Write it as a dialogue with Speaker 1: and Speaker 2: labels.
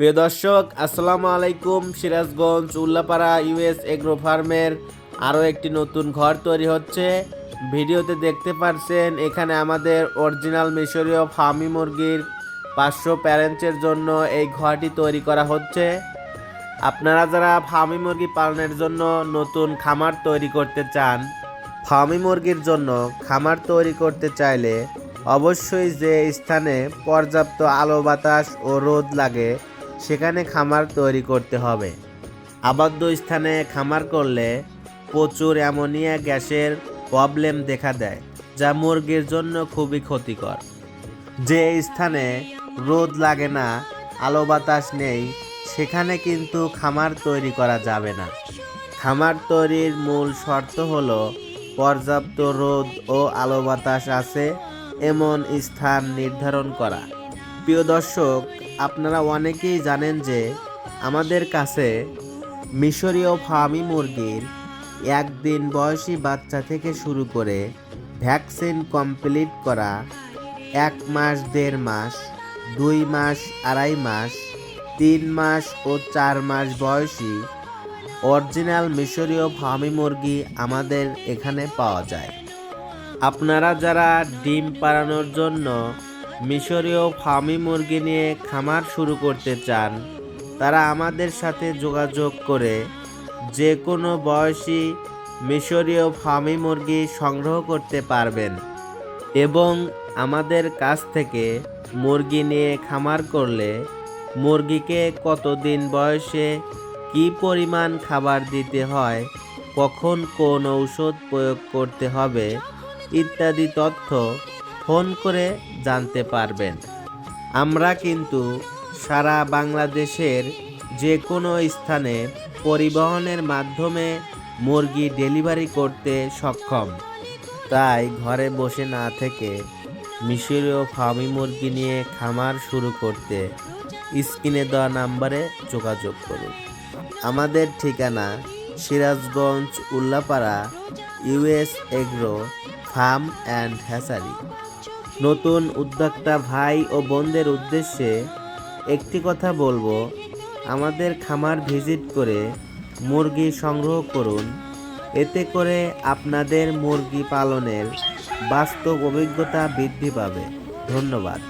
Speaker 1: প্রিয় দর্শক, আসসালামু আলাইকুম। সিরাজগঞ্জ, উল্লাপাড়া ইউএস এগ্রো ফার্মের আরও একটি নতুন ঘর তৈরি হচ্ছে। ভিডিওতে দেখতে পারছেন, এখানে আমাদের অরিজিনাল মিশরীয় ফার্মি মুরগির পাঁচশো প্যারেন্টসের জন্য এই ঘরটি তৈরি করা হচ্ছে। আপনারা যারা ফার্মি মুরগি পালনের জন্য নতুন খামার তৈরি করতে চান ফার্মি মুরগির জন্য খামার তৈরি করতে চাইলে অবশ্যই যে স্থানে পর্যাপ্ত আলো বাতাস ও রোদ লাগে সেখানে খামার তৈরি করতে হবে। আবদ্ধ স্থানে খামার করলে প্রচুর অ্যামোনিয়া গ্যাসের প্রবলেম দেখা দেয়, যা মুরগির জন্য খুবই ক্ষতিকর। যে স্থানে রোদ লাগে না, আলো বাতাস নেই, সেখানে কিন্তু খামার তৈরি করা যাবে না। খামার তৈরির মূল শর্ত হলো পর্যাপ্ত রোদ ও আলো বাতাস আছে, এমন স্থান নির্ধারণ করা। প্রিয় দর্শক আপনারা অনেকেই জানেন যে আমাদের কাছে মিশরীয় ফার্মি মুরগির একদিন বয়সী বাচ্চা থেকে শুরু করে ভ্যাকসিন কমপ্লিট করা এক মাস, দেড় মাস, দুই মাস, আড়াই মাস, তিন মাস ও চার মাস বয়সী অরিজিনাল মিশরীয় ফার্মি মুরগি আমাদের এখানে পাওয়া যায়। আপনারা যারা ডিম পাড়ানোর জন্য মিশরীয় ফার্মি মুরগি নিয়ে খামার শুরু করতে চান। তারা আমাদের সাথে যোগাযোগ করে যে কোনো বয়সী মিশরীয় ফার্মি মুরগি সংগ্রহ করতে পারবেন এবং আমাদের কাছ থেকে মুরগি নিয়ে খামার করলে মুরগিকে কতদিন বয়সে কি পরিমাণ খাবার দিতে হয়, কখন কোন ঔষধ প্রয়োগ করতে হবে, ইত্যাদি তথ্য ফোন করে জানতে পারবেন। আমরা কিন্তু সারা বাংলাদেশের যে কোনো স্থানে পরিবহনের মাধ্যমে মুরগি ডেলিভারি করতে সক্ষম। তাই ঘরে বসে না থেকে মিশরীয় ফার্মি মুরগি নিয়ে খামার শুরু করতে স্ক্রিনে দেওয়া নাম্বারে যোগাযোগ করুন। আমাদের ঠিকানা Sirajganj Ullapara US agro farm and hatchery. নতুন উদ্যোক্তা ভাই ও বোনদের উদ্দেশ্যে একটি কথা বলব। আমাদের খামার ভিজিট করে মুরগি সংগ্রহ করুন। এতে করে আপনাদের মুরগি পালনের বাস্তব অভিজ্ঞতা বৃদ্ধি পাবে। ধন্যবাদ।